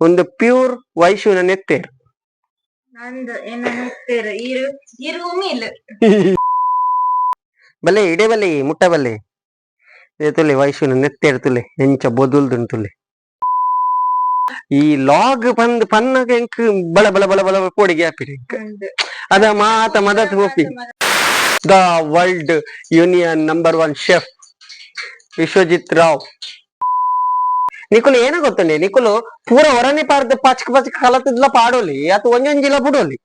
ಒಂದು ಪ್ಯೂರ್ ವೈಶುವಿನ ನೆತ್ತೇರು ನಂದು ಏನ ನೆತ್ತೇರು ಇರು ಬಲೆ ಇಡೆ ಬಲೆ ಮುಟ್ಟ ಬಲೆ. ಏ ತುಲೆ ವೈಶುನ ನೆತ್ತೇರು ತುಲೆ ಎಂಚ ಬೊದುಲ್ದುನ್ ತುಲೆ. ಈ ಲಾಗ್ ಬಂದ್ ಪನ್ನಗ ಎಂಕ್ ಬಳ ಬಳ ಬಳ ಬಳ ಪೋಡಿಗೆ ಹಾಪಿರಿ ಅದ ಮಾತ ಮದತ್ ಹೋಪಿ the world union number one chef Vishwajit Rao. ನಿಕುಲು ಏನ ಗೊತ್ತುಂಡೆ ನಿಕುಲು ಪೂರ ಹೊರನೆ ಪಾರ್ದ ಪಚಕ ಪಚಕ ಕಲತದ್ಲ ಪಾಡೋಲಿ ಅಥವಾ ಒಂಜೊಂಜಿಲ ಬಿಡೋಲಿ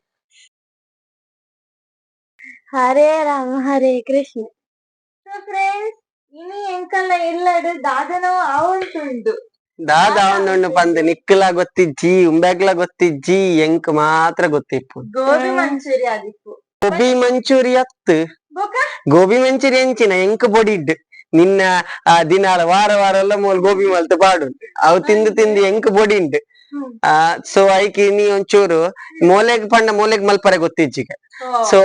ಹರೇ ರಾಮ ಹರೇ ಕೃಷ್ಣ ಸೊ ಫ್ರೆಂಡ್ಸ್ ಇನಿ ಎಂಕಲ್ಲ ಎಲ್ಲಡು ದಾದನೋ ಅವಂತುಂಡು ದಾದ ಅವನೊಂದು ಪಂದ್ ನಿಕ್ಕಲ ಗೊತ್ತಿಜ್ಜಿ ಉಂಬೆಗ್ಲ ಗೊತ್ತಿಜ್ಜಿ ಎಂಕ್ ಮಾತ್ರ ಗೊತ್ತಿಪ್ಪು ಗೋಬಿ ಮಂಚೂರಿ ಆದಿಪ್ಪು ಗೋಬಿ ಮಂಚೂರಿ ಅತ್ತು ಬೊಕ ಗೋಬಿ ಮಂಚೂರಿ ಎಂಚಿನ ಎಂಕ್ ಬೊಡಿಡ್ ನಿನ್ನ, ಆ ದಿನಾಲ ವಾರ ವಾರ ಎಲ್ಲ ಮೂಲ್ ಗೋಬಿ ಮಲ್ತು ಪಾಡು ಅವು ತಿಂದು ತಿಂದು ಎಂಕ್ ಬೊಡಿ. ಆ ಸೊ ಐಕಿ ನೀ ಒಂಚೂರು ಮೂಲೆಗ್ ಪಂಡ ಮೂಲೆಗ್ ಮಲ್ಪರೆ ಗೊತ್ತಿಜ್ಜಿಗ. ಸೊ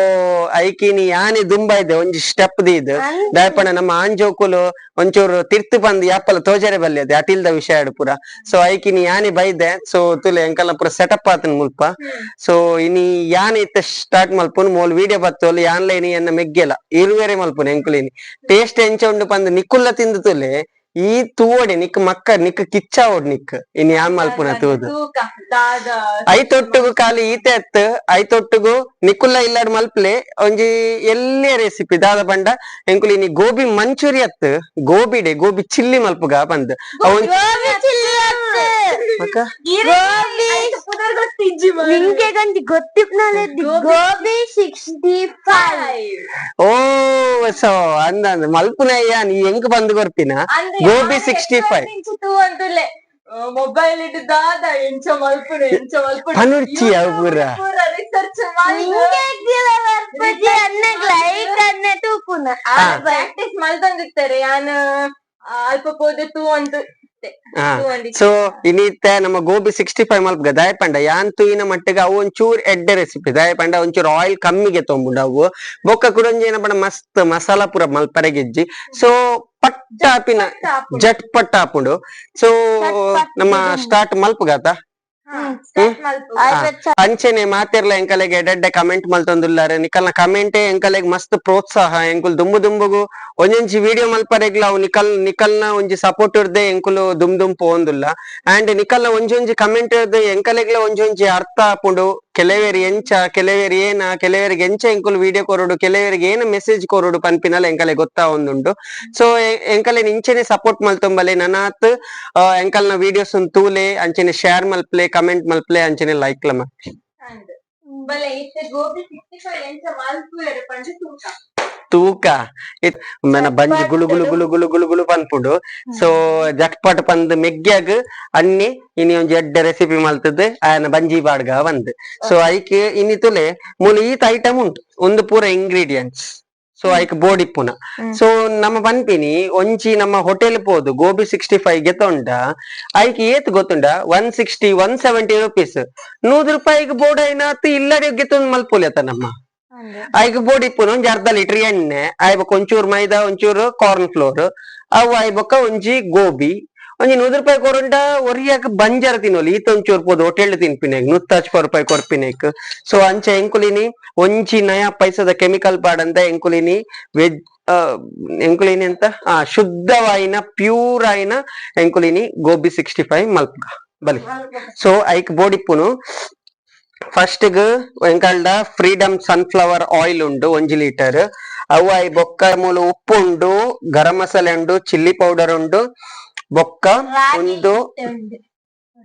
ಐಕಿ ನೀ ಯಾನೆ ದುಂಬ ಇದೆ ಒಂಜಿ ಸ್ಟೆಪ್ ದೀದ್ ದಾಯಪಂಡ ನಮ್ಮ ಆಂಜೋಕುಲು ಒಂಚೂರು ತಿರ್ತು ಬಂದ್ ಯಾಪಲ ತೋಜರೆ ಬಲ್ಲೆ ಅದೆ ಅಟಿಲ್ದ ವಿಷಯ ಪೂರ. ಸೊ ಐಕಿ ನೀ ಯಾನೆ ಬೈದೆ ಸೊ ತುಲೆ ಎಂಕಲ್ನ ಪೂರ ಸೆಟಪ್ ಆತನ್ ಮುಲ್ಪ. ಸೊ ಇನಿ ಯಾನೆ ಇತ್ತ ಸ್ಟಾರ್ಟ್ ಮಲ್ಪುನ್ ಮೋಲ್ ವಿಡಿಯೋ ಬತ್ತೋಲ್ ಯಾನ್ಲೈನಿ ಎನ್ನ ಮೆಗ್ಗೆಲ ಇರುವೆರೆ ಮಲ್ಪುನ್ ಎಂಕುಲಿನಿ. ಟೇಸ್ಟ್ ಎಂಚ ಉಂಡು ಪಂದ್ ನಿಕ್ಕುಲ್ಲ ತಿಂದು ತುಲೆ ಈ ತೂವಡೆ ನಿಕ್ ಮಕ್ಕ ನಿಕ್ ಕಿಚ್ಚ ಓಡ್ ನಿಕ್. ಇನ್ ಯಾನ್ ಮಲ್ಪುನ ತೂದು ಐತೊಟ್ಟುಗು ಖಾಲಿ ಈತೆ ಅತ್ ಐತೊಟ್ಟುಗು ನಿಕ್ಕುಲ್ಲ ಇಲ್ಲಾಡ್ ಮಲ್ಪ್ಲೆ. ಒಂಜಿ ಎಲ್ಲೇ ರೆಸಿಪಿ ದಾದ ಪಂಡ ಎಂಕುಲಿ ನೀ ಗೋಬಿ ಮಂಚೂರಿ ಅತ್ ಗೋಬಿಡೆ ಗೋಬಿ ಚಿಲ್ಲಿ ಮಲ್ಪುಗ ಬಂದ್. ಓ ಸೊ ಅಂದ ಮಲ್ಪುನಯ್ಯ ನೀ ಹೆಂಗ್ ಬಂದ್ ಕೊರ್ಪಿನ ಗೋಬಿ ಸಿಕ್ಸ್ಟಿ ಫೈವ್ ತೂ ಮೊಬೈಲ್ ಹಿಡಿದಾದ ದಾದ ಎಂಚ ಮಲ್ಪುಡು ಎಂಚ ಮಲ್ಪುಡು ಪನುರ್ಚಿ ಪೂರ ರಿಸರ್ಚ್ ಮಾಡಿ ಲೈಕ್ ಅನ್ನ ತೂಪುನ ಪ್ರಾಕ್ಟೀಸ್ ಮಲ್ತಂದಿರ್ತಾರೆ ಯಾನ್ ಅಲ್ಪ ಪೋದೆ ತೂ ಅಂತ ಹಾ. ಸೊ ಇನ್ನಿತ್ತ ನಮ್ಮ ಗೋಬಿ ಸಿಕ್ಸ್ಟಿ ಫೈವ್ ಮಲ್ಪಗ ದಾಯಪಂಡ ಯಾನ್ ತೂಯಿನ ಮಟ್ಟಿಗೆ ಅವು ಒಂಚೂರ್ ಎಡ್ಡೆ ರೆಸಿಪಿ ದಾಯಪಂಡ ಒಂಚೂರು ಆಯಿಲ್ ಕಮ್ಮಿಗೆ ತೊಂಬುಂಡು ಅವು. ಬೊಕ್ಕ ಕುಡೊಂಜಿ ಪಂಡ ಮಸ್ತ್ ಮಸಾಲಾ ಪೂರ ಮಲ್ಪರೆಗಿಜ್ಜಿ ಸೊ ಪಟ್ಟಾಪಿನ ಜಟ್ ಪಟ್ಟ ಹಾಪುಂಡು ಸೊ ನಮ್ಮ ಸ್ಟಾರ್ಟ್ ಮಲ್ಪಗಾತ? ಅಂಚೆನೆ ಮಾತಿರ್ಲ ಎಂಕಲೆಗೆ ಎಡೆಡ್ಡೆ ಕಮೆಂಟ್ ಮಲ್ತೊಂದುಲ್ಲಾರೆ. ನಿಕಲ್ನ ಕಮೆಂಟೇ ಎಂಕಲೆಗ್ ಮಸ್ತ್ ಪ್ರೋತ್ಸಾಹ. ಎಂಕುಲ್ ದುಂಬು ದುಂಬುಗು ಒಂಜೊಂಜಿ ವಿಡಿಯೋ ಮಲ್ಪರೆಗ್ಲ ಅವು ನಿಕಲ್ ನಿಕಲ್ನ ಒಂಜಿ ಸಪೋರ್ಟ್ ಇರ್ದೆ ಎಂಕುಲು ದುಮ್ ದುಮ್ ಪೋಂದುಲ್ಲ ಅಂಡ್ ನಿಕಲ್ನ ಒಂಜೊಂಜಿ ಕಮೆಂಟ್ ಇರ್ದೆ ಎಂಕಲೆಗ್ಲ ಒಂಜೊಂಜಿ ಅರ್ಥ ಆಪುಂಡು ಕೆಲವೇರಿ ಎಂಚ ಕೆಲವೇರಿ ಏನ ಕೆಲವೇರಿಗೆ ಎಂಚ ಎಂಕುಲು ವಿಡಿಯೋ ಕೊರೋಡು ಕೆಲವೇರಿಗೆ ಏನ ಮೆಸೇಜ್ ಕೊರೋಡು ಪನ್ಪಿನಲ ಎಂಕಲೆ ಗೊತ್ತಾ ಒಂದುಂಡು ಸೊ ಎಂಕಲೆ ಇಂಚೆನೆ ಸಪೋರ್ಟ್ ಮಲ್ತೊಂಬಲೆ. ನನಾತ್ ಎಂಕಲ್ನ ವಿಡಿಯೋಸ್ ತೂಲೆ ಅಂಚೆನೆ ಶೇರ್ ಮಲ್ಪ್ಲೆ ಕಮೆಂಟ್ ಮಲ್ಪ್ಲೆ ಎರೆ ಪಂಚ ತೂಕ. ಇತ್ ನನ್ನ ಬಂಜಿ ಗುಳು ಗುಳು ಗುಳು ಗುಳು ಗುಳು ಗುಳು ಪನ್ಪುಂಡು ಸೊ ಜಟ್ಪಟ್ ಪಂದ್ ಮೆಗ್ಗ್ಯಾಗ ಅನ್ನಿ ಇನಿ ಒಂಜಿ ಎಡ್ಡೆ ರೆಸಿಪಿ ಮಲ್ತದ್ ಆಯನ ಬಂಜಿ ಬಾಡ್ಗ ಬಂದ್. ಸೊ ಐಕ್ ಇನಿ ತುಲೆ ಮೂಲು ಈತ ಐಟಮ್ ಉಂಟು. ಒಂದು ಪೂರ ಇಂಗ್ರೀಡಿಯೆಂಟ್ಸ್ ಸೊ ಐಕ್ ಬೋಡಿಪ್ಪುನ ಇಪ್ಪುನ ಸೊ ನಮ್ಮ ಪನ್ಪಿನಿ ಒಂಚಿ ನಮ್ಮ ಹೋಟೆಲ್ ಪೋದು ಗೋಬಿ ಸಿಕ್ಸ್ಟಿ ಫೈವ್ ಗೆತೊಂಡ ಐಕ್ ಏತ್ ಗೊತ್ತುಂಡ? One sixty one seventy rupees ನೂರು ರೂಪಾಯಿಗೆ ಬೋರ್ಡ್ ಐನಾತ್ ಇಲ್ಲಡೆ ಗೆತ್ತೊಂದು ಮಲ್ಪೊಲಿಯತ ನಮ್ಮ. ಐಕ್ ಬೋರ್ಡ್ ಇಪ್ಪುನ ಒಂಜಿ ಅರ್ಧ ಲೀಟರ್ ಎಣ್ಣೆ ಐಬಕ್ ಒಂಚೂರು ಮೈದಾ ಒಂಚೂರು ಕಾರ್ನ್ ಫ್ಲೋರ್ ಅವು ಐಬಕ್ಕ ಒಂಜಿ ಗೋಬಿ ಒಂಜಿ ನೂರು ರೂಪಾಯಿ ಕೊರುಂಡ ಒರಿಯಾಕ ಬಂಜಾರ ತಿನ್ನೋಲಿ. ಈತ ಒಂಚೂರು ಪೋದು ಹೋಟೆಲ್ ತಿನ್ಪಿನೇಕ್ ನೂತ್ತಾಚ್ ರೂಪಾಯಿ ಕೊರ್ಪಿನೇಕ್ ಸೊ ಅಂಚೆ ಎಂಕುಲಿನಿ ಒಂಜಿ ನಯ ಪೈಸದ ಕೆಮಿಕಲ್ ಪಾಡಂದ ಎಂಕುಲಿನಿ ವೆಜ್ ಎಂಕುಲಿನಿ ಅಂತ? ಆ, ಶುದ್ಧವಾಯಿನ ಪ್ಯೂರ್ ಆಯಿನ ಎಂಕುಲಿನಿ ಗೋಬಿ ಸಿಕ್ಸ್ಟಿ ಫೈವ್ ಮಲ್ಪಗ. ಬಲಿ. ಸೊ ಐಕ್ ಬೋಡಿಪ್ಪುನು. ಫಸ್ಟ್ ಎಂಕಲ್ಡ ಫ್ರೀಡಮ್ ಸನ್ಫ್ಲವರ್ ಆಯಿಲ್ ಉಂಡು, ಒಂಜಿ ಲೀಟರ್. ಅವು ಐ ಬೊಕ್ಕ ಮೂಲ ಉಪ್ಪು ಉಂಡು ಗರಂ ಮಸಾಲೆ ಉಂಡು, ಚಿಲ್ಲಿ ಪೌಡರ್ ಉಂಡು ಬೊಕ್ಕ ಒಂದು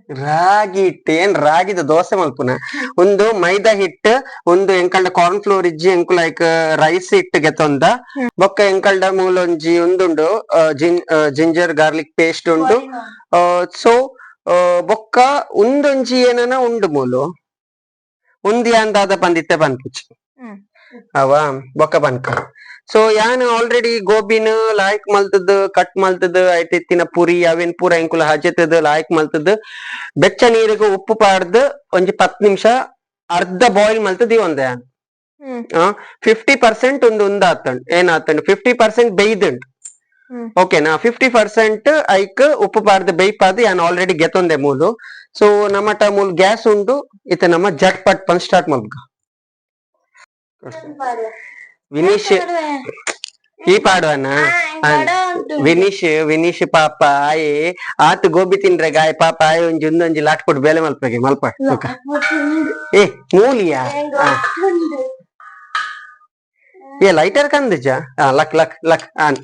ರಾಗಿ ಹಿಟ್ಟು ಏನ್ ರಾಗಿದ ದೋಸೆ ಮಲ್ಪುನ ಒಂದು ಮೈದಾ ಹಿಟ್ಟು ಒಂದು ಎಂಕಲ್ಡ ಕಾರ್ನ್ ಫ್ಲೋರ್ ಇಜ್ಜಿ ಎಂಕು ಲೈಕ್ ರೈಸ್ ಹಿಟ್ಟು ಗೆತ್ತೊಂದ ಬೊಕ್ಕ ಎಂಕಲ್ಡ ಮೂಲೊಂಜಿ ಉಂದುಂಡು ಜಿಂಜರ್ ಗಾರ್ಲಿಕ್ ಪೇಸ್ಟ್ ಉಂಡು. ಸೊ ಬೊಕ್ಕ ಉಂದೊಂಜಿ ಏನನ ಉಂಡು ಮೂಲು. ಉಂದಿ ಅಂದಾದ ಪಂದಿತ್ತೆ ಬಂದ್ಪುಚ್ಚಿ ಅವಾ ಬೊಕ್ಕ ಪನ್ಕ. ಸೊ ಯಾನ್ ಆಲ್ರೆಡಿ ಗೋಬಿನ ಲಾಯ್ಕ್ ಮಲ್ತದ ಕಟ್ ಮಲ್ತದ ಐತಿತ್ತಿನ ಪುರಿ ಅವೇನ್ ಪೂರ ಎಂಕುಲ ಹಜೆತದ್ ಲಾಯ್ಕ್ ಮಲ್ತದ ಬೆಚ್ಚ ನೀರಿಗೆ ಉಪ್ಪು ಪಾಡ್ದು ಒಂಜಿ ಪತ್ ನಿಮಿಷ ಅರ್ಧ ಬಾಯ್ಲ್ ಮಲ್ತದ ಒಂದ. ಯಾನ್ ಫಿಫ್ಟಿ ಪರ್ಸೆಂಟ್ ಒಂದು ಏನ್ ಆತಂಡ್ ಫಿಫ್ಟಿ ಪರ್ಸೆಂಟ್ ಬೇಯ್ದಂಡ್. ಓಕೆನಾ ಫಿಫ್ಟಿ ಪರ್ಸೆಂಟ್ ಐಕ್ ಉಪ್ಪು ಪಾಡ್ದ್ ಬೇಯ್ಪಾದ್ ಯಾನ್ ಆಲ್ರೆಡಿ ಗೆತ್ತೊಂದೆ ಮೂಲು. ಸೊ ನಮ್ಮ ಮೂಲ್ ಗ್ಯಾಸ್ ಉಂಡು ಇತ್ತ ನಮ್ಮ ಜಟ್ ಪಟ್ ಪನ್ ಸ್ಟಾರ್ಟ್ ಮಾಡ್ಬೇಕು ವಿನೀಶ್ ಈ ಪಾಡುವನ? ವಿನೀಶ್ ವಿನೀಶ್ ಪಾಪ ಆಯಿ ಆತ ಗೋಬಿ ತಿಂದ್ರೆ ಗಾಯ ಪಾಪ ಆಯಿ ಒಂಜಿ ಒಂದೊಂಜಿ ಲಾಟ್ ಕೊಟ್ಟು ಬೇಲೆ ಮಲ್ಪಗೆ ಮಲ್ಪ ಏ ಮೂಲಿಯ. ಏ ಲೈಟರ್ ಕಂದಜ ಲಕ್ ಲಕ್ ಲಕ್ ಆನ್.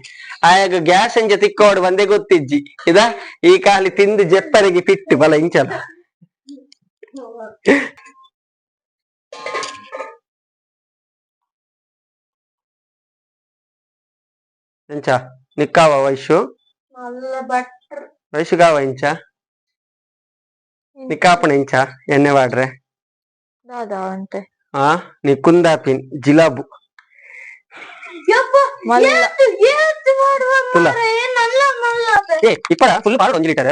ಆಯಾಗ ಗ್ಯಾಸ್ ಅಂಜ ತಿಕ್ಕೋಡು ಬಂದೆ ಗೊತ್ತಿಜ್ಜಿ. ಇದ? ಈ ಕಾಲಿ ತಿಂದು ಜೆಪ್ಪರಿಗೆ ಪಿಟ್ಟು ಬಲ ಇಂಚಲ ఎంచా నిక్కావా వయసు వయసుగావ ఎంచా నిక్కాపణ ఎంచా ఎన్నే వాడ్రే దాదా అంటే ఆ నిక్కుందా పిన్ జిలాబు ఏ ఇప్పుడు ఫుల్ పాడు ఒంజి లీటర్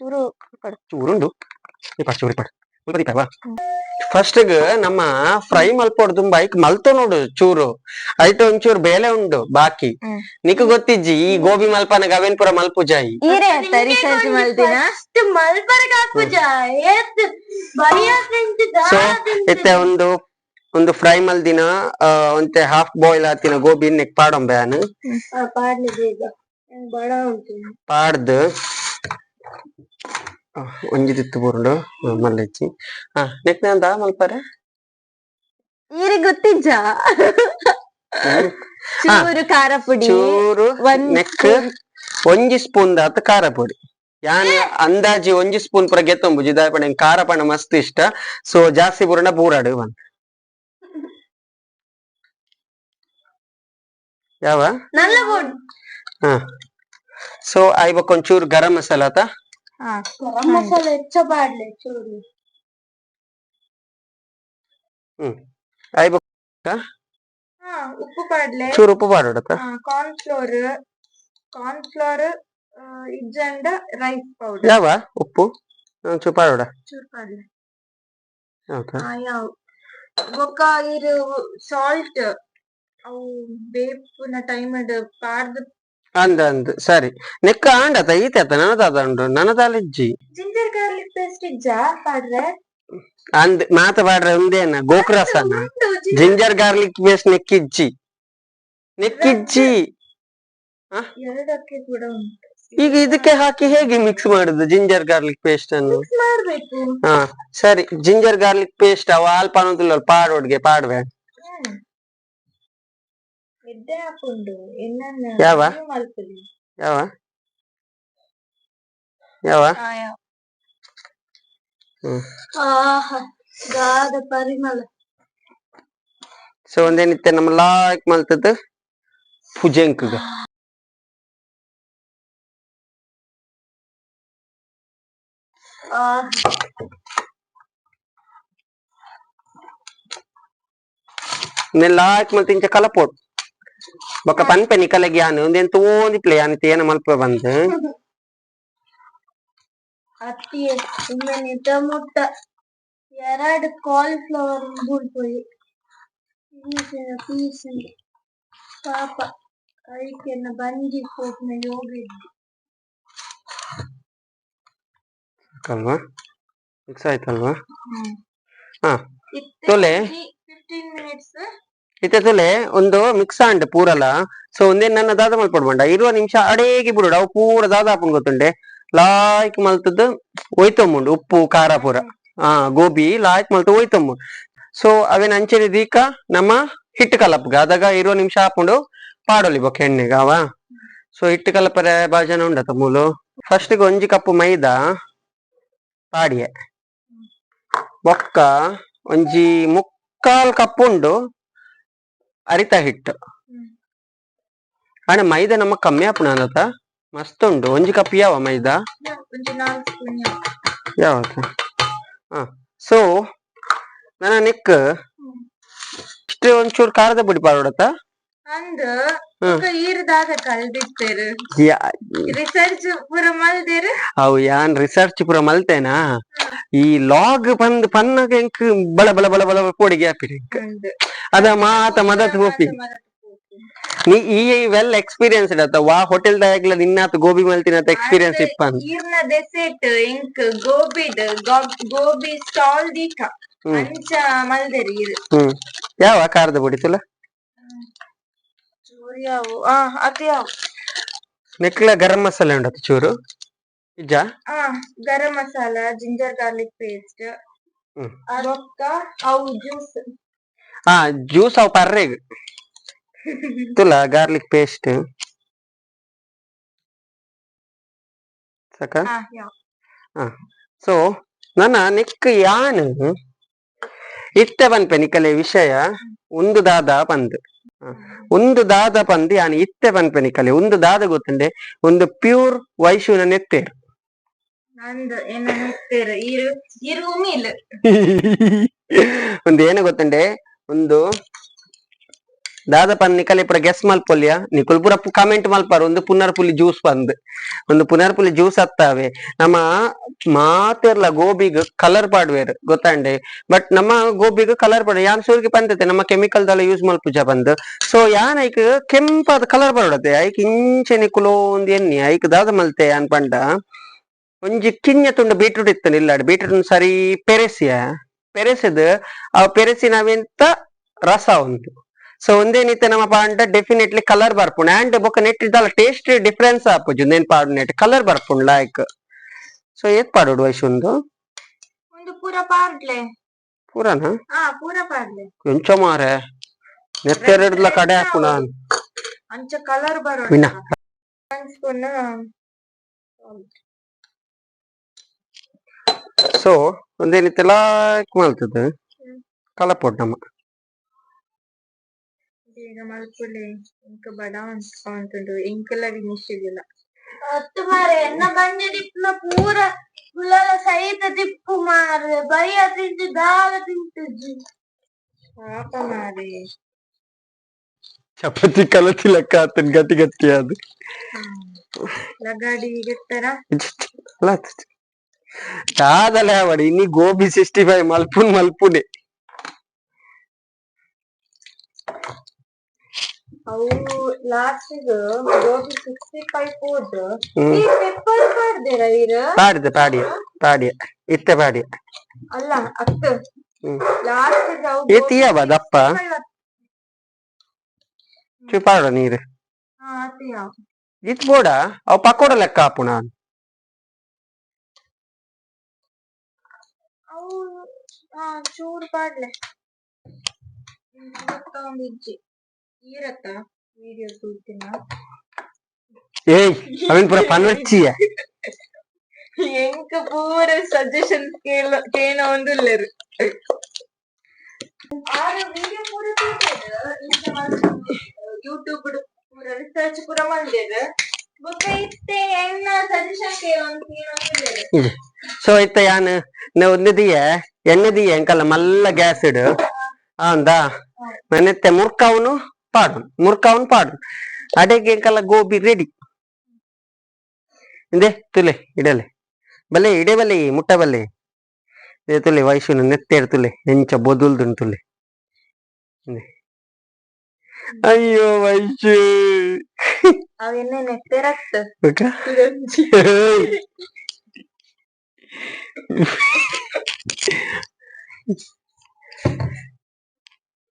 చూరు చూరుండు ఇప్పుడు చూరు ఇప్పుడు ಇಪ್ಪಡ ಫಸ್ಟ್ ನಮ್ಮ ಫ್ರೈ ಮಲ್ಪೋಡು ತುಂಬ ಐಕ್ ಮಲ್ತು ನೋಡು ಚೂರು. ಐಟ್ ಒಂಚೂರು ಬೇಲೆ ಉಂಡು ಬಾಕಿ. ನಿಕ್ ಗೊತ್ತಿಜ್ಜಿ ಈ ಗೋಬಿ ಮಲ್ಪನ ಗವೇನ್ಪುರ ಮಲ್ಪು ಜಾಯಿ? ಈರೆ ರಿಸರ್ಚ್ ಮಾಡ್ತೀನ ಮಲ್ಬರ್ಗ್ ಹಾಕುಜ ಏತ್ ಸೊ ಇತ್ತೆ ಒಂದು ಒಂದು ಫ್ರೈ ಮಲ್ದಿನ ಒಂತೆ ಹಾಫ್ ಬಾಯ್ಲ್ ಆತಿನ ಗೋಬಿ ನೆಕ್ ಪಾಡೊಂಬೆ ಬ್ಯಾನ್ ಪಾಡ್ಲಿ ಬೇಗ. ಬಡ ಉಂಟು. ಪಾಡ್ದ್. ಒಂಜಿ ದಿತ್ತು ಬುರುಂಡು ಮಲ್ಲಿಚ್ಚಿ ಹಾ ನೆಕ್ ನಂದ ಮಲ್ಪರೆ? ಈರೆ ಗೊತ್ತಿಜ್ಜ ಚೂರು ಖಾರ ಪುಡಿ ಚೂರು ನೆಕ್ ಒಂಜಿ ಸ್ಪೂನ್ ದಾತ ಖಾರ ಪೊಡಿ. ಯಾನ್ ಅಂದಾಜಿ ಒಂಜಿ ಸ್ಪೂನ್ ಪುರ ಗೆತ್ತೊಂಬು ಜಿದಾಪಣೆ ಖಾರ ಪಣ ಮಸ್ತ್ ಇಷ್ಟ. ಸೊ ಜಾಸ್ತಿ ಬುರುಂಡ ಬೂರಾಡು ಬಂದ್ ಯಾವ? ಹಾ. ಸೊ ಐ ಒಂಚೂರು ಗರಂ ಮಸಾಲ ಆತ. ಗರಂ ಮಸಾಲೆ ಹೆಚ್ಚ ಪಾಡ್ಲೆ ಚೂರು ಐಬಕ್ ಹಾ ಉಪ್ಪು ಪಾಡ್ಲೆ ಚೂರು ಉಪ್ಪು ಪಾಡೋಡತ ಕಾರ್ನ್ ಫ್ಲೋರ್ ಕಾರ್ನ್ ಫ್ಲೋರ್ ಇಜ್ಜಂಡ ರೈಸ್ ಪೌಡರ್ ಯಾವ ಉಪ್ಪು ಒಂಚೂರು ಪಾಡೋಡ ಚೂರು ಪಾಡ್ಲೆ ಹೌದಾ ಆ ಯಾವ್ ಬೊಕ್ಕ ಇರು ಸಾಲ್ಟ್ ಅವು ಬೇಪುನ ಟೈಮ್ ಪಾಡ್ದು ಅಂದ ಅಂದ್ ಸರಿ. ನೆಕ್ಕ ಆಂಡತ ಈತ ನನದಾದ ಉಂಡು ನನದಾಲಿಜ್ಜಿ ಜಿಂಜರ್ ಗಾರ್ಲಿಕ್ ಪೇಸ್ಟ್ ಇಜ್ಜ ಪಾಡ್ರೆ? ಅಂದ್ ಮಾತ ಪಾಡ್ರೆ ಒಂದೇನ ಗೋಕ್ರಸನ? ಜಿಂಜರ್ ಗಾರ್ಲಿಕ್ ಪೇಸ್ಟ್ ನೆಕ್ಕಿಜ್ಜಿ. ನೆಕ್ಕಿಜ್ಜಿ. ಈಗ ಇದಕ್ಕೆ ಹಾಕಿ ಹೇಗೆ ಮಿಕ್ಸ್ ಮಾಡುದು ಜಿಂಜರ್ ಗಾರ್ಲಿಕ್ ಪೇಸ್ಟ್ ಅನ್ನು? ಹಾ ಸರಿ. ಜಿಂಜರ್ ಗಾರ್ಲಿಕ್ ಪೇಸ್ಟ್ ಅವ ಅಲ್ಪ ಅನ್ನೋದಿಲ್ಲ ಪಾಡೋಡ್ಗೆ ಪಾಡ್ವೆ. ನಿದ್ದೆ ಹಾಕೊಂಡು ಎನ್ನ ಯಾವ? ಮಲ್ಪಲಿ ಯಾವ? ಯಾವ? ಗಾದ ಪರಿಮಳ. ಸೊ ಒಂದೇ ನಿತ್ಯ ನಮ್ಮ ಲಾಕ್ ಕಲಪೋಟ್ Baka panpe ni kalagyan nun, then tuwo ni play, ani tiyan namal ಅತ್ತಿ ಇನ್ನ ನಿಟ ಮುಟ್ಟ. ಎರಡು ಕಾಲಿಫ್ಲವರ್ ಬುಡ್ಪೊಯಿ ಪೀಸ್. ಪಾಪ ಅದಕ್ಕೆ ಬಂದಿ ಕೋಟ್ನ ಯೋಗ ಅಲ್ವಾ ಮಿಕ್ಸ್ ಆಯ್ತಲ್ವಾ ಹಾ. ತೊಲೆ. ಫಿಫ್ಟೀನ್ ಮಿನಿಟ್ಸ್ ಇತ್ತೆ ಒಂದು ಮಿಕ್ಸ್ ಆಂಡ್ ಪೂರಲ ಸೊ ಒಂದೇ ನನ್ನ ದಾದ ಮಲ್ಪಡ್ಬಂಡ ಇರುವ ನಿಮಿಷ ಅಡೇಗೆ ಬಿಡುಡು ಅವು ಪೂರ ದಾದ ಹಾಪನ್ ಗೊತ್ತುಂಡೆ. ಲಾಯ್ಕ್ ಮಲ್ತದ್ದು ಒಯ್ತೊಮ್ಮುಂಡು ಉಪ್ಪು, ಖಾರ ಪೂರ. ಆ, ಗೋಬಿ, ಲಾಯ್ಕ್ ಮಲ್ತು ಒಯ್ತೊಮ್ಮುಂಡು ಸೊ ಅವೇನ್ ಅಂಚೆನೆ ದೀಕ? ನಮ್ಮ ಹಿಟ್ ಕಲಪ್ಗ ಅದಾಗ ಇರುವ ನಿಮಿಷ ಹಾಕೊಂಡು ಪಾಡೋಲಿ ಬೊಕ್ಕ ಎಣ್ಣೆಗ ಅವ ಸೊ ಹಿಟ್ಟು ಕಲಪರೆ ಬಾಜನ ಉಂಡತ ಮೂಲು ಫಸ್ಟ್ ಒಂಜಿ ಕಪ್ಪು ಮೈದಾ ಪಾಡಿಯೆ. ಬೊಕ್ಕ ಒಂಜಿ ಮುಕ್ಕಾಲ್ ಕಪ್ ಉಂಡು ಅರಿತ ಹಿಟ್ಟು ಅಣ್ಣ ಮೈದಾ ನಮ್ಮ ಕಮ್ಮಿ ಆಪುಣ ಅಂದತ ಮಸ್ತ್ ಉಂಡು ಒಂಜಿ ಕಪ್ ಯಾವ ಮೈದಾ? ಯಾವ ಸೊ ನನ್ನ ನಿಕ್ ಇಷ್ಟು ಒಂಚೂರು ಖಾರದ ಪುಡಿ ಪಾಡೋಡತ್ತ ಅಂದ್ ಅವು ಯಾನ್ ರಿಸರ್ಚ್ ಪೂರ ಮಲ್ತೇನಾ? ಈ ಲಾಗ್ ಬಂದ್ ಪನ್ನ ಎಂಕ್ ಬಳ ಬಳ ಬಳ ಬಳ ಪೋಡಿಗೆ ಹಾಪಿರಿ ಅಂದ್ ಮಾತ ಮದತ್ ಹೋಪಿ ನೀ ಈ ವೆಲ್ ಎಕ್ಸ್ಪೀರಿಯನ್ಸ್ ಆತ ವಾ ಹೋಟೆಲ್ ದಾಗ್ಲ ನಿನ್ನಾತ್ ಗೋಬಿ ಮಲ್ತಿನತ್ ಎಕ್ಸ್ಪೀರಿಯನ್ಸ್ ಇಪ್ಪನ್ ಈರ್ನ ದೆಸೆಟ್ ಇಂಕ್ ಗೋಬಿಡ್ ಗೋಬ್- ಗೋಬಿ ಸ್ಟಾಲ್ ಹ್ಮ್. ಅಂಚ ಮಲ್ದೆರಿ ಯಾವ ಕಾರದ ಪುಡಿ ತುಲ ಚೂರಿಯಾವು ಆ ಅದು ಯಾವು ನೆಕ್ಲ ಗರಂ ಮಸಾಲೆ ಉಂಡತ್ ಚೂರು ಇಜ್ಜ ಆ garam masala ginger garlic paste ಹ್ಮ್. ರೊಕ್ಕ ಅವು ಜ್ಯೂಸ್ ಹಾ ಜ್ಯೂಸ್ ಅವ್ ಪರ್ರೆಗ್ ತುಲ ಗಾರ್ಲಿಕ್ ಪೇಸ್ಟ್ ಸಾಕ ಆ ಯಾವ್ ಸೊ ನನ್ನ ನೆಕ್ ಯಾನ್ ಇತ್ತೆ ಪನ್ಪೆ ನಿಕಲೆ ವಿಷಯ ಒಂದು ದಾದ ಪಂದ್ ಹ. ಒಂದು ದಾದ ಪಂದಿ ಯಾನ್ ಇತ್ತೆ ಪನ್ಪೆನಿ ಕಲೆ. ಒಂದು ದಾದ ಗೊತ್ತುಂಡೆ ಒಂದು ಪ್ಯೂರ್ ವೈಶುನ ನೆತ್ತೇರು. ಒಂದು ಏನ ಗೊತ್ತುಂಡೆ ಒಂದು ದಾದ ಪನ್ ನಿಕಲೆ ಪುರ ಗೆಸ್ ಮಲ್ಪೊಲ್ಯ? ನಿಕುಲ್ ಪುರ ಕಮೆಂಟ್ ಮಲ್ಪಾರು. ಒಂದು ಪುನರ್ ಪುಲಿ ಜ್ಯೂಸ್ ಬಂದ್. ಒಂದು ಪುನರ್ ಪುಲಿ ಜ್ಯೂಸ್ ಹತ್ತಾವೆ. ನಮ್ಮ ಮಾತಿರ್ಲ ಗೋಬಿಗ್ ಕಲರ್ ಪಾಡ್ವೇರ್, ಗೊತ್ತಾಂಡೆ? ಬಟ್ ನಮ್ಮ ಗೋಬಿಗ್ ಕಲರ್ ಪಾಡ ಯಾನ್ ಸೂರ್ಗೆ ಪಂದತೆ ನಮ್ಮ ಕೆಮಿಕಲ್ ದಲ ಯೂಸ್ ಮಲ್ಪುಜ ಬಂದ್. ಸೊ ಯಾನ್ ಐಕ್ ಕೆಂಪಾದ ಕಲರ್ ಬರಡತೆ? ಐಕ್ ಇಂಚೆ ನಿಕುಲೋ ಒಂದು ಎಣ್ಣೆ, ಐಕ್ ದಾದ ಮಲ್ತೆ ಯಾನ್ ಪಂಡ? ಒಂಜಿ ಕಿಂಜ ತುಂಡ ಬೀಟ್ರೂಟ್ ಇತ್ತು ಇಲ್ಲಾಡ್ ಬೀಟ್ರೂಟ್ ಸರಿ ಪೆರೆಸಿಯ? ಪೆರೆಸಿದ್ ಆ ಪೆರೆಸಿ ನಾವೆಂತ? ರಸ ಉಂಟು. ಸೊ ಒಂದೇನಿತ್ತೆ ನಮ್ಮ ಪಾಂಡ ಡೆಫಿನೆಟ್ಲಿ ಕಲರ್ ಬರ್ಪುಂಡು ಆಂಡ್ ಬೊಕ ನೆಟ್ ಇದ್ದಲ್ಲ ಟೇಸ್ಟ್ ಡಿಫ್ರೆನ್ಸ್ ಆಪುಜು ನೆನ್ ಪಾಡು ನೆಟ್ ಕಲರ್ ಬರ್ಪುಂಡು ಲಾಯ್ಕ್ ಸೊ ಏತ್ ಪಾಡೋಡು ವಯಸ್ಸೊಂದು ಒಂದು ಪೂರ ಪಾಡ್ಲೆ ಪೂರನ ಆ ಪೂರ ಪಾಡ್ಲೆ ಎಂಚ ಮಾರೆ ನೆತ್ತೆರಡ್ಲ ಕಡೆ ಹಾಕು ನಾನು ಅಂಚ ಕಲರ್ ಬರೋ ವಿನ. ಸ್ಪೂನ್ ಸೊ ಒಂದೇನಿತ್ತೆ ಲಾಯ್ಕ್ ಮಲ್ತದ ಕಲಪೊಡ್ ನಮ್ಮ ಈಗ ಮಲ್ಪುಲೆ ಇಂಕ ಬಡ ಅನ್ಸ್ಕೊಂತುಂಡು ಇಂಕೆಲ್ಲ ವಿನಿಷಿದಿಲ್ಲ ಅತ್ತು ಮಾರೆ ಎನ್ನ ಬಂಜೆ ದಿಪ್ಪುನ ಪೂರ ಪುಲಲ ಸಹಿತ ದಿಪ್ಪು ಮಾರೆ ಬಯ್ಯ ತಿಂತು ದಾಲ ತಿಂತುಜಿ ಪಾಪ ಮಾರೆ. ಚಪಾತಿ ಕಲತಿ ಲೆಕ್ಕ ಆತನ್ ಗಟ್ಟಿ ಗಟ್ಟಿ ಅದು ಲಗಾಡಿ ಗೆತ್ತರ ಕಾದಲೆ ಅವಡಿ ಇನ್ನಿ ಗೋಬಿ ಸಿಕ್ಸ್ಟಿ ಫೈವ್ ಮಲ್ಪುನ್ ಮಲ್ಪುನೆ. ಅವು ಲಾಸ್ಟ್ ಗೋಬಿ ಸಿಕ್ಸ್ಟಿ ಫೈವ್ ಹ್ಮ್. ಈ ಪೆಪ್ಪರ್ ಮಾಡ್ದೇರ ಇರ ಪಾಡಿದೆ ಪಾಡಿಯ ಪಾಡಿಯ ಇತ್ತೆ ಪಾಡಿಯ. ಅಲ್ಲ ಅತ್ತು. ಹ್ಮ್. ಲಾಸ್ಟ್ ಏ ತೀಯವ ದಪ್ಪ? ಚು ಪಾಡ ನೀರು. ಇತ್ ಬೋಡ ಅವ್ ಪಕೋಡ ಲೆಕ್ಕ ಹಾಪು ನಾನು. ಅವು ಚೂರು ಪಾಡ್ಲೆ ಒಂದು ಇಜ್ಜಿ ಈರತ್ತ ವಿಡಿಯೋ ತೂತಿನ ಏಯ್ ಅವನ್ ಪುರ ಪನ್ವಚ್ಚಿಯ ಎಂಕ ಪೂರ ಸಜೆಷನ್ ಕೇಳ ಕೇನ ಒಂದುಲ್ಲೆರು ಆರು ವಿಡಿಯೋ ಪೂರ ಯೂಟ್ಯೂಬ್ ಪೂರ ರಿಸರ್ಚ್ ಪೂರ ಮಲ್ದೇರು ಬೊಕ್ಕ ಇತ್ತೆ ಎನ್ನ ಸಜೆಷನ್ ಕೇಳೊಂದು ಕೇಳೊಂದುಲ್ಲೆರು ಸೊ ಇತ್ತ ಯಾನ್ನ ಒಂದು ದಿಯ ಎಣ್ಣೆ ದಿಯ ಎಂಕಲ್ಲ ಮಲ್ಲ ಗ್ಯಾಸ್ ಇಡು ಅಂದಾ ಮನೆತ್ತೆ ಮುರ್ಕಾವ್ನು ಪಾಡು ಮುರ್ಕಾವ್ನು ಪಾಡು ಅಡೆಗೆ ಎಂಕಲ್ಲ ಗೋಬಿ ರೆಡಿ ಇಂದೆ ತುಲೆ ಇಡಲೆ ಬಲೆ ಇಡೆ ಬಲೆ ಮುಟ್ಟ ಬಲೆ ಇದೆ ತುಲೆ ವಯಸ್ಸು ನೆತ್ತೇರು ತುಲೆ ಎಂಚ ಬೊದುಲ್ದುನ್ ತುಲೆ ಇಂದೆ. ಅಯ್ಯೋ ವಯಸ್ಸು ಅವೆನ್ನ ನೆತ್ತೆರತ್ತ ಬೇಕಾ? ಏಯ್.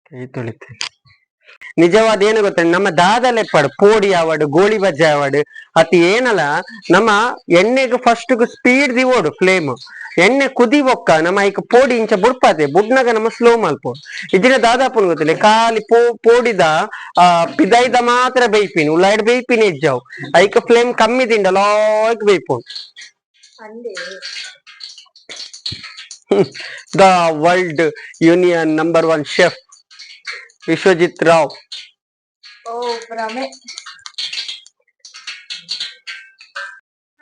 ಕೈ ತೊಳಿತೆ ನಿಜವಾದ ಏನು ಗೊತ್ತ, ನಮ್ಮ ದಾದಲೆ ಪಡ್ ಆವಡ್ ಗೋಳಿ ಬಜ್ಜೆ ಆವಡ್ ಅತಿ ಏನಲ್ಲ, ನಮ್ಮ ಎಣ್ಣೆಗೆ ಫಸ್ಟ್ ಸ್ಪೀಡ್ ದಿವೋಡು ಫ್ಲೇಮ್ ಎಣ್ಣೆ ಕುದಿ ಬೊಕ್ಕ, ನಮ್ಮ ಈಗ ಪೋಡಿ ಇಂಚ ಬುಡ್ಪಾತೆ, ಬುಡ್ನಾಗ ನಮ್ಮ ಸ್ಲೋ ಮಲ್ಪೋ ಇದಿನ ದಾದಾಪುನ್ ಗೊತ್ತಿಲ್ಲ, ಖಾಲಿ ಪೋ, ಪೋಡಿದ, ಆ ಪಿದೈದ ಮಾತ್ರ ಬೇಯ್ಪಿನ ಉಳ್ಳಾಡ್ ಬೇಯ್ಪಿನ ಇಜ್ಜಾವ್. ಐಕ ಫ್ಲೇಮ್ ಕಮ್ಮಿ ದಿಂಡ ಲಾಯ್ಕ್ ಬೇಯ್ಪು the world union number one chef Vishwajit Rao ಓ ಭ್ರಮೆ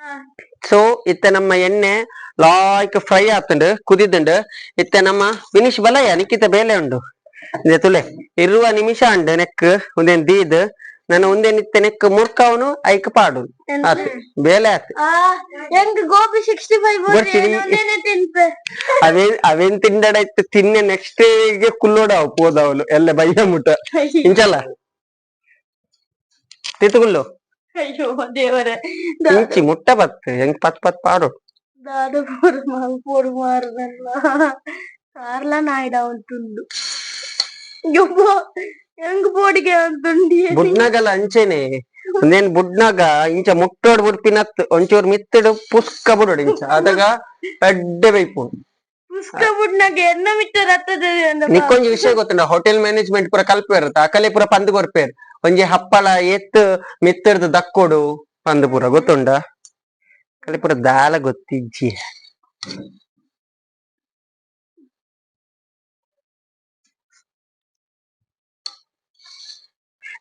ಹಾ ಸೊ ಇತ್ತ ನಮ್ಮ ಎಣ್ಣೆ ಲಾಯ್ಕ್ ಫ್ರೈ ಆತುಂಡು ಕುದಿದುಂಡು ಇತ್ತ ನಮ್ಮ ಫಿನಿಶ್ ಬಲಯ ನಿಕ್ಕಿತ ಬೇಲೆ ಉಂಡು ಇದೆ ತುಲೆ ನನ್ನ ಒಂದೇ ನಿತ್ಯ ನೆಕ್ಕ ಮುರ್ಕವನು ಐಕ ಪಾಡು ಬೇಲೆ ಆತು. ಹೆಂಗ್ ಗೋಬಿ ಸಿಕ್ಸ್ಟಿ ಫೈವ್ ಅವೇನ್ ಅವೇನ್ ತಿಂಡಾಡಾಯ್ತು ತಿನ್ನೆ ನೆಕ್ಸ್ಟ್ ಡೇಗೆ ಕುಲ್ಲೋಡಾವ್ ಪೋದವಲು ಎಲ್ಲ ಬೈಯ ಮುಟ ಇಂಚಲ್ಲ. ತಿತ್ತುಗುಲ್ಲು ಅಯ್ಯೋ ದೇವರೇ. ಇಂಚಿ ಮುಟ್ಟ ಬತ್ತು ಹೆಂಗ್ ಪತ್ ಪತ್ ಪಾಡು. ದಾಡು ಪೋರು ಮಾರದಲ್ಲ. ಕಾರ್ಲ ನಾಯ್ಡ ಅವನ್ ತುಂಡು. ಹೆಂಗ್ ಬೋಡಿಗೆ ಬುಡ್ನಗಲ ಅಂಚೆನೆ. ಒಂದೇನ್ ಬುಡ್ನಾಗ ಇಂಚ ಮುಟ್ಟೋಡ್ ಬುಡ್ಪಿನತ್ ಒಂಚೂರು ಮಿತ್ತಡು ಪುಸ್ಕ ಬುಡೋಡು ಇಂಚ. ಅದಾಗ ಎಡ್ಡೆ ಬೈಪು. ಪುಸ್ಕ ಬುಡ್ನಾಗ ಎನ್ನ ಮಿಟ್ಟ ರತ್ತದ ನಿಕ್ಕೊಂಜಿ ವಿಷಯ ಗೊತ್ತುಂಡ ಹೋಟೆಲ್ ಮ್ಯಾನೇಜ್ಮೆಂಟ್ ಪೂರ ಕಲ್ಪೆ ಇರತ್ತ? ಅಕಲೆ ಪೂರ ಪಂದ್ ಕೊರ್ಪೇರ್ ಒಂಜಿ ಹಪ್ಪಳ ಎತ್ ಮಿತ್ತಡ್ದು ದಕ್ಕೋಡು ಪಂದ್ ಪೂರ ಗೊತ್ತುಂಡ ಅಕಲೆ ಪೂರ ದಾಲ ಗೊತ್ತಿಜ್ಜಿ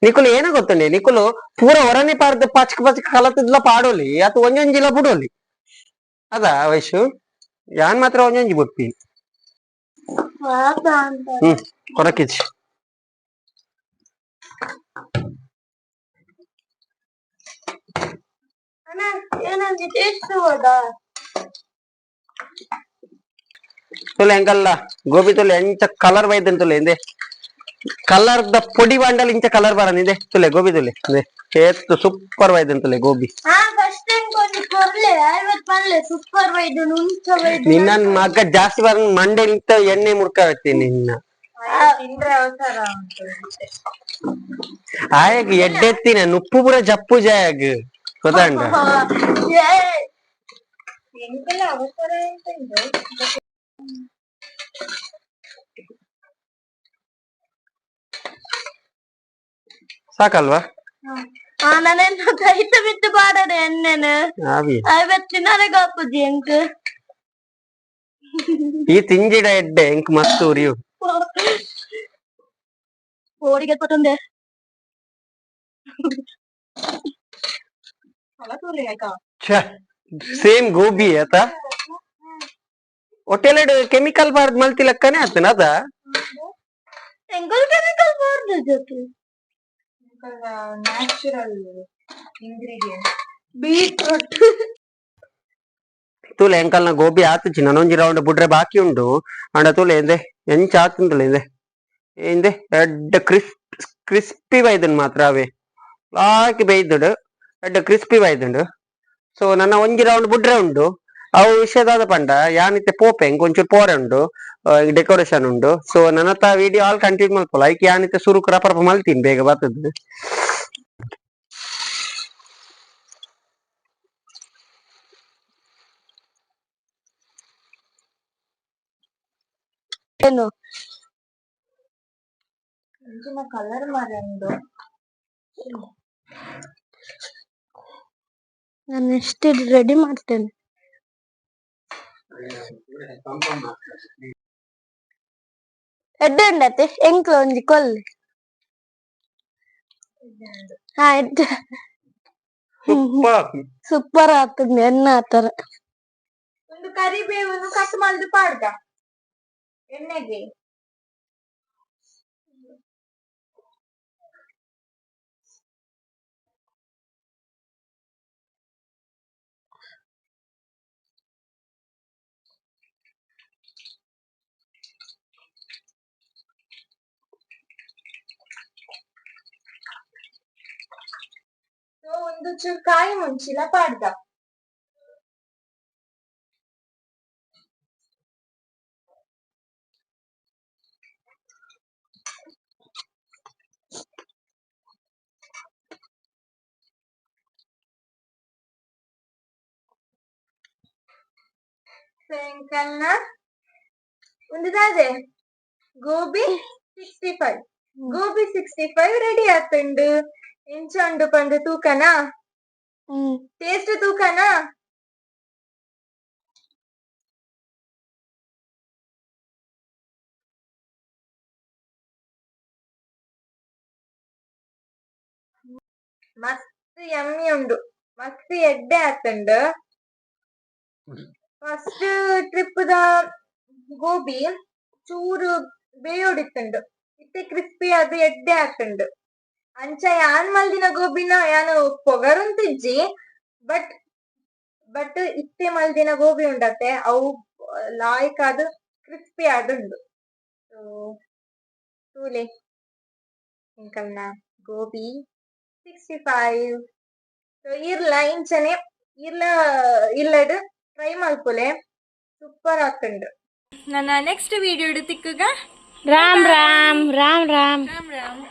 ನಿಕುಲು ಏನ ಗೊತ್ತುಂಡೆ ನಿಕುಲು ಪೂರ ಹೊರನೆ ಪಾರ್ದ ಪಚಕ ಪಚಕ ಕಲತದ್ಲ ಪಾಡೋಲಿ ಅತ್ ಒಂಜೊಂಜಿಲ ಬುಡೋಲಿ ಅದ ವಯಸ್ಸು ಯಾನ್ ಮಾತ್ರ ಒಂಜೊಂಜಿ ಬುಟ್ಟಿ ಹ್ಮ್ ಕೊರಕಿಚ್ಚಿ ಏನಂದಿ ಟೇಸ್ಟ್ ಹೋದಾ ತುಲೆ ಎಂಕಲ್ಲ ಗೋಬಿ ತುಲೆ ಎಂಚ ಕಲರ್ ಬೈದನ್ ತುಲೆ ಇಂದೆ ಕಲರ್ ದ ಪೊಡಿ ಬಂಡಲ್ ಇಂಚ ಕಲರ್ ಇದೆ ತುಲೆ ಗೋಬಿ ತುಲೆ. ಎತ್ತು ಏತ್ತು ಸೂಪರ್ ಬೈದನ್ ತುಲೆ ಗೋಬಿ. ನಿನ್ನ ಮಗ ಜಾಸ್ತಿ ಬರ ಮಂಡೆ ನಿಂತ ಎಣ್ಣೆ ಮುಡ್ಕಾವತ್ತಿ ನಿನ್ನ. ಆಯಗ್ ಎಡ್ಡೆತ್ತಿನ ನುಪ್ಪು ಪುರ ಜಪ್ಪು ಜಾಯಗ್ ಗೊತ್ತಾಂಡ ಸಾಕಲ್ವಾ? ಕೈತ ಬಿಟ್ಟು ಪಾಡದೆ ಎಣ್ಣೆನ. ಆವಿ ಐವತ್ತಿನಾರೆ ಗಾಪುಜಿ ಎಂಕ್ ಈ ತಿಂಜಿಡ ಎಡ್ಡೆ ಎಂಕ್ ಮಸ್ತ್ ಉರಿಯು. ಓಡಿಗೆ ಕೊಟ್ಟೊಂದೆ ಸೇಮ್ ಗೋಬಿ ಆತ ಹೊಟ್ಟೆಲೆಡ್ ಕೆಮಿಕಲ್ ಬಾರ್ದ್ ಮಲ್ತಿ ಲೆಕ್ಕನೆ ಆತನ ಅದ? ಎಂಕಲ್ ಕೆಮಿಕಲ್ ಬಾರ್ದು ಜೊತೆ ನ್ಯಾಚುರಲ್ ಇಂಗ್ರೀಡಿಯಂಟ್ ಬೀಟ್ರೂಟ್ ತೂಲೆ ಎಂಕಲ್ನ ಗೋಬಿ ಆತುಚಿ ನನೊಂಜಿ ರೌಂಡ್ ಬುಡ್ರೆ ಬಾಕಿ ಉಂಡು. ಅಂಡ ತೂಲೆ ಎಂದೆ ಎಂಚ ಆತುಂತಲೆ ಎಂದೆ ಎಂದೆ ಎಡ್ಡ ಕ್ರಿಸ್ಪ್ ಕ್ರಿಸ್ಪಿ ಬೈದನ್ ಮಾತ್ರ ಅವೇ. ಬಾಕಿ ಬೇಯ್ದುಡು ಎಡ್ಡ ಕ್ರಿಸ್ಪಿ ಬೈದುಂಡು ಸೊ ನನ್ನ ಒಂಜಿ ರೌಂಡ್ ಬುಡ್ರೆ ಉಂಡು. ಅವು ವಿಷಯದಾದ ಪಂಡ ಯಾನಿತ್ತೆ ಪೋಪೆ ಒಂಚೂರು ಪೋರೆ ಉಂಡು. ಡೆಕೋರೇಷನ್ ಉಂಡು ಸೊ ನನ್ನತ್ತ ವಿಡಿಯೋ ಆಲ್ ಕಂಟಿನ್ಯೂ ಮಲ್ಪೊಲ ಐಕ್ ಆನಿತ ಶುರು ರಪ ರಪ ಮಲ್ತೀನಿ ಬೇಗ ಬರ್ತದೆ. ಏನು? ಕಲರ್ ಮಾರಂದು ನಾನು ಎಷ್ಟು ರೆಡಿ ಮಾಡ್ತೇನೆ. ಎಡ್ಡೆ ಉಂಡತ್ತೆ ಎಂಕ್ಲ ಒಂಜಿ ಕೊಲ್ಲ? ಹಾ ಎಡ್ಡೆ. ಸೂಪರ್. ಆಗ್ತದೆ ಎನ್ನ ಆತರ ಒಂದು ಕರಿಬೇವನ್ನು ಕಟ್ ಮಾಡಿದ ಪಾಡ್ದ? ಎಣ್ಣೆಗೆ? ಒಂದು ಚೂರು ಕಾಯಿ ಮುಂಚಿಲ ಪಾಡ್ದ ಸಾಯಂಕಾಲ ಒಂದು ದಾದೆ gobi sixty five gobi sixty five ready ಆತುಂಡು ಎಂಚ ಉಂಡು ಪಂಡು ತೂಕನಾ ಹ್ಮ್ ಟೇಸ್ಟ್ ತೂಕನಾ ಮಸ್ತ್ ಯಮ್ಮಿ ಉಂಡು ಮಸ್ತ್ ಎಡ್ಡೆ ಆತುಂಡು ಫಸ್ಟ್ ಟ್ರಿಪ್ ದ ಗೋಬಿ ಚೂರು ಬೇಯೋಡಿತ್ತುಂಡು ಇತ್ತೆ ಕ್ರಿಸ್ಪಿ ಅದು ಎಡ್ಡೆ ಆತುಂಡು ಅಂಚ ಯಾನ್ ಮಲ್ದಿನ ಗೋಬಿನ ಯಾನು ಪೊಗರುಂತಿಜ್ಜಿ ಬಟ್ ಬಟ್ ಇತ್ತೆ ಮಲ್ದಿನ ಗೋಬಿ ಉಂಡತ್ತೆ ಅವು ಲಾಯ್ಕ್ ಅದು ಕ್ರಿಸ್ಪಿ ಆದುಂಡು. ಸೊ ತೂಲೆ ಇಂಕಲ್ನ ಗೋಬಿ ಸಿಕ್ಸ್ಟಿ ಫೈವ್. ಸೊ ಇರ್ಲ ಇಂಚನೆ ಇರ್ಲ ಇಲ್ಲಡು ಟ್ರೈ ಮಲ್ಪುಲೆ ಸೂಪರ್ ಆಗ್ತುಂಡು ನನ್ನ ನೆಕ್ಸ್ಟ್ ವಿಡಿಯೋ ತಿಕ್ಕುಗ? ರಾಮ್ ರಾಮ್ ರಾಮ್ ರಾಮ್. ರಾಮ್ ರಾಮ್.